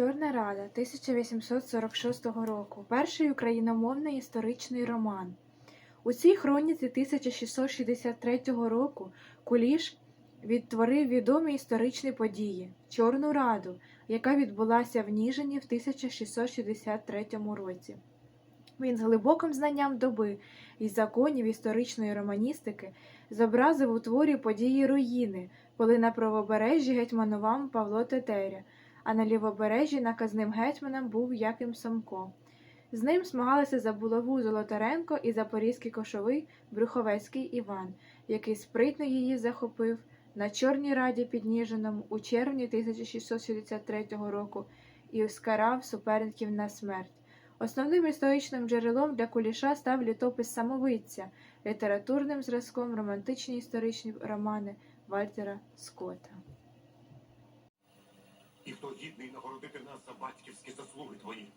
Чорна Рада 1846 року. Перший україномовний історичний роман. У цій хроніці 1663 року Куліш відтворив відомі історичні події Чорну Раду, яка відбулася в Ніжині в 1663 році. Він з глибоким знанням доби і законів історичної романістики зобразив у творі події руїни, коли на правобережжі гетьманував Павло Тетеря, а на лівобережжі наказним гетьманом був Яким Самко. З ним змагалися за булаву Золотаренко і запорізький кошовий Брюховецький Іван, який спритно її захопив на Чорній Раді під Ніжином у червні 1663 року і скарав суперників на смерть. Основним історичним джерелом для куліша став літопис самовидця, літературним зразком романтичні історичні романи Вальтера Скотта. І хто гідний нагородити нас за батьківські заслуги твої.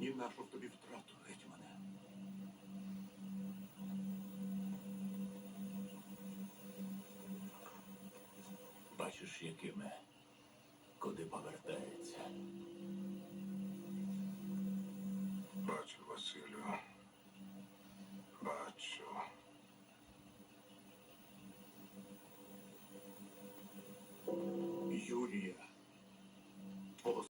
І нашу в тобі втрату, гетьмане. Бачиш, якими, куди повертається. Бачу.